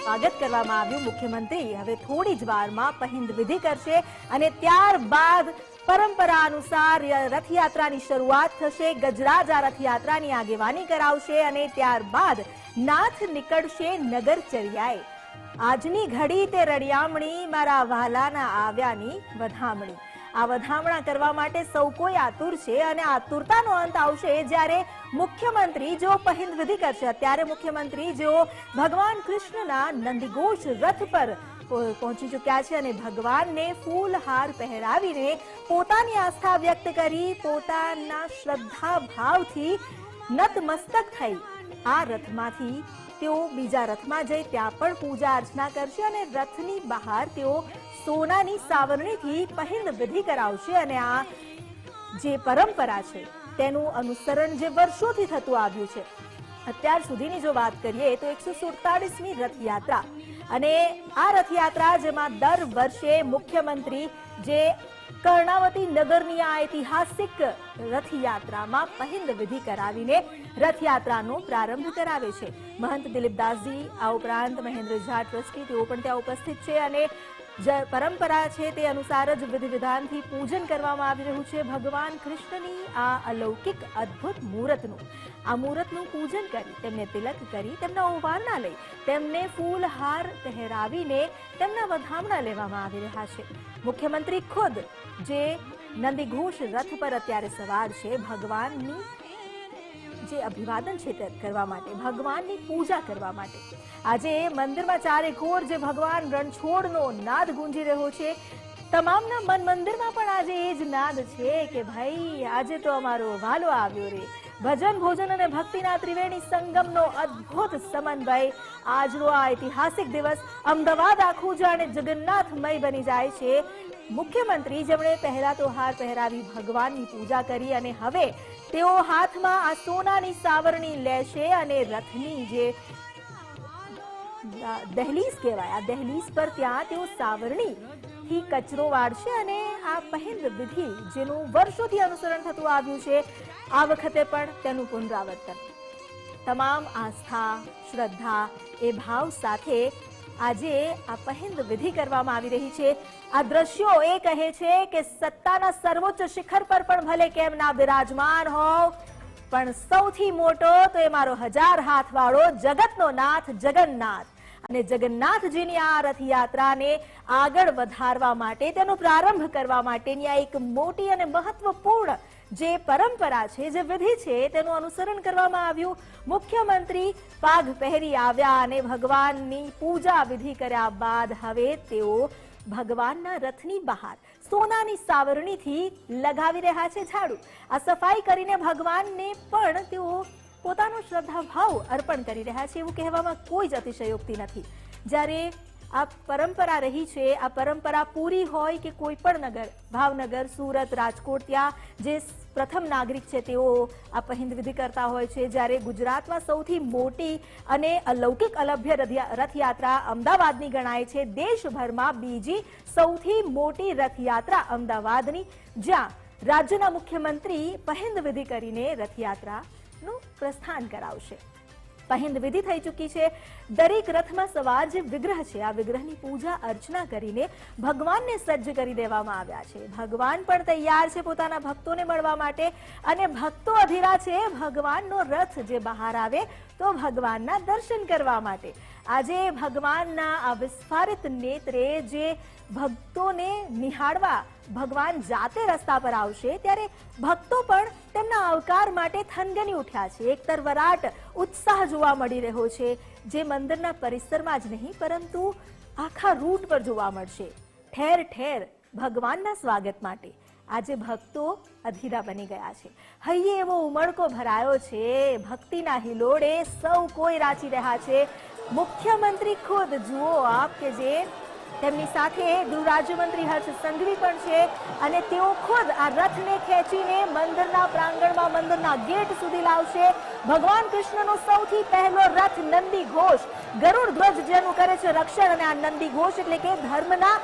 સ્વાગત કરવામાં આવ્યું મુખ્યમંત્રી. હવે થોડી જ વારમાં પહિંદ વિધિ કરશે અને ત્યારબાદ પરંપરા અનુસાર રથયાત્રાની શરૂઆત થશે. ગજરાજા રથયાત્રાની આગેવાની કરાવશે અને ત્યારબાદ નાથ નીકળશે નગરચર્યાએ. આજની ઘડી તે રળિયામણી મારા વહાલાના આવ્યાની વધામણી. આ વધામણા કરવા માટે સૌ કોઈ આતુર છે અને આતુરતાનો અંત આવશે જ્યારે મુખ્યમંત્રી જો પહિંદ વિધિ કરશે. અત્યારે મુખ્યમંત્રી જેઓ ભગવાન કૃષ્ણના નંદીઘોષ રથ પર પહોંચી ચૂક્યા છે અને ભગવાનને ફૂલહાર પહેરાવીને પોતાની આસ્થા વ્યક્ત કરી, પોતાના શ્રદ્ધા ભાવથી નતમસ્તક થઈ આ રથમાંથી તેઓ બીજા રથમાં જઈ ત્યાં પણ પૂજા અર્ચના કરશે અને રથની બહાર તેઓ સોનાની સાવરણીથી પહેલ વિધિ કરાવશે અને આ જે પરંપરા છે, તેનું અનુસરણ જે વર્ષોથી થતું આવ્યું છે. અત્યાર સુધીની જો વાત કરીએ તો એકસો સુડતાળીસમી રથયાત્રા અને આ રથયાત્રા જેમાં દર વર્ષે મુખ્યમંત્રી જે કર્ણાવતી નગરની આ ઐતિહાસિક રથયાત્રામાં પહિંદ વિધિ કરાવીને રથયાત્રાનો પ્રારંભ કરાવે છે. મહંત દિલીપદાસજી, આ ઉપરાંત મહેન્દ્ર ઝા ટ્રસ્ટી, તેઓ પણ ત્યાં ઉપસ્થિત છે અને પરંપરા છે તે અનુસાર જ વિધિ વિધાનથી પૂજન કરવામાં આવી રહ્યું છે. ભગવાન કૃષ્ણની આ અલૌકિક અદ્ભુત મુહૂર્તનું, આ મુહૂર્તનું પૂજન કરી તેમને તિલક કરી તેમના ઓવારણા લઈ તેમને ફૂલહાર પહેરાવીને તેમના વધામણા લેવામાં આવી રહ્યા છે. મુખ્યમંત્રી ખુદ જે નંદીઘોષ રથ પર અત્યારે સવાર છે ભગવાનની જે અભિવાદન છે કરવા માટે, ભગવાનની પૂજા કરવા માટે. આજે મંદિરમાં ચારે કોર જે ભગવાન રણછોડનો નાદ ગુંજી રહ્યો છે. તમામના મન મંદિરમાં પણ આજે એ જ નાદ છે કે ભાઈ, આજે તો અમારો વાલો આવ્યો રે. ભજન, ભોજન અને ભક્તિના ત્રિવેણી સંગમનો અદ્ભુત સમન્વય આજનો આ ઐતિહાસિક દિવસ અમદાવાદ આખું જાણે જગન્નાથમય બની જાય છે. મુખ્યમંત્રી જેમણે પહેલા તો હાર પહેરાવી ભગવાનની પૂજા કરી અને હવે તેઓ હાથમાં આ સોનાની સાવરણી લેશે અને રથની જે દહેલીઝ કહેવાય, આ દહેલીઝ પર ત્યાં તેઓ સાવરણી થી કચરો વાળશે અને આ પહેલ વિધિ, જેનું વર્ષોથી અનુસરણ થતું આવ્યું છે, આ વખતે પણ તેનું પુનરાવર્તન. તમામ આસ્થા, શ્રદ્ધા એ ભાવ સાથે આજે આ પહેંદ વિધિ કરવામાં આવી રહી છે. આ દ્રશ્યો એ કહે છે કે સત્તાના સર્વોચ્ચ શિખર પર પણ ભલે કેમ ના બિરાજમાન હોવ, પણ સૌથી મોટો તો એ મારો હજાર હાથવાળો જગતનો નાથ જગન્નાથ. અને જગન્નાથજીની આ રથયાત્રાને આગળ વધારવા માટે તેનો પ્રારંભ કરવા માટેની આ એક મોટી અને મહત્વપૂર્ણ જે પરંપરા છે, જે વિધિ છે, તેનું અનુસરણ કરવામાં આવ્યું. મુખ્યમંત્રી પાઘ પહેરી આવ્યા અને ભગવાનની પૂજા વિધિ કર્યા બાદ હવે તેઓ ભગવાનના રથની બહાર સોનાની સાવરણીથી લગાવી રહ્યા છે ઝાડુ. આ સફાઈ કરીને ભગવાનને પણ તેઓ પોતાનો શ્રદ્ધા ભાવ અર્પણ કરી રહ્યા છે એવું કહેવામાં કોઈ જ અતિશયોક્તિ નથી. જ્યારે આ પરંપરા રહી છે. આ પરંપરા પૂરી હોય કે કોઈ પણ નગર, ભાવનગર, સુરત, રાજકોટ, ત્યાં જે પ્રથમ નાગરિક છે તેઓ આ પહિંદવિધિ કરતા હોય છે. જ્યારે ગુજરાતમાં સૌથી મોટી અને અલૌકિક અલભ્ય રથયા- રથયાત્રા અમદાવાદની ગણાય છે. દેશભરમાં બીજી સૌથી મોટી રથયાત્રા અમદાવાદની, જ્યાં રાજ્યના મુખ્યમંત્રી પહિંદવિધિ કરીને રથયાત્રાનું પ્રસ્થાન કરાવશે. પહિંદ વિધિ થઈ ચૂકી છે. દરેક રથમાં સવાર જે વિગ્રહ છે, આ વિગ્રહની પૂજા અર્ચના કરીને ભગવાનને સજ્જ કરી દેવામાં આવ્યા છે. ભગવાન પણ તૈયાર છે પોતાના ભક્તોને મળવા માટે અને ભક્તો અધીરા છે ભગવાનનો રથ જે બહાર આવે તો ભગવાનના દર્શન કરવા માટે. આજે ભગવાનના આ વિસ્ફારિત નેત્રે જે ભક્તોને નિહાળવા ભગવાન જાતે રસ્તા પર આવશે, ત્યારે ભક્તો પણ તેમના આવકાર માટે થનગની ઉઠ્યા છે. એક તરવરાટ ઉત્સાહ જોવા મળી રહ્યો છે. જે મંદિરના પરિસરમાં જ નહીં, પરંતુ આખા રૂટ પર જોવા મળશે. ઠેર ઠેર ભગવાનના સ્વાગત માટે. આજે ભક્તો અધીરા બની ગયા છે. હૈયે એવો ઉમળકો ભરાયો છે. ભક્તિના હિલોડે સૌ કોઈ રાચી રહ્યા છે. મુખ્યમંત્રી ખુદ, જુઓ આપ કે જે તેમની સાથે ગૃહ હર્ષ સંઘવી પણ છે અને તેઓ ખુદ આ રથને ખેંચીને મંદિરના પ્રાંગણમાં મંદિરના ગેટ સુધી લાવશે. ભગવાન કૃષ્ણનો સૌથી પહેલો રથ નંદી ઘોષ ગરુડ ધ્વજ જેનું કરે છે રક્ષણ અને આ નંદી ઘોષ એટલે કે ધર્મના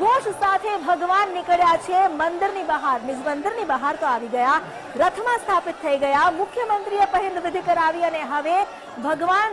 ઘોષ સાથે ભગવાન નીકળ્યા છે. મંદિરની બહાર નિજ મંદિરની બહાર તો આવી ગયા, રથમાં સ્થાપિત થઈ ગયા. મુખ્યમંત્રીએ પહેલ વિધિ કરાવી અને હવે ભગવાન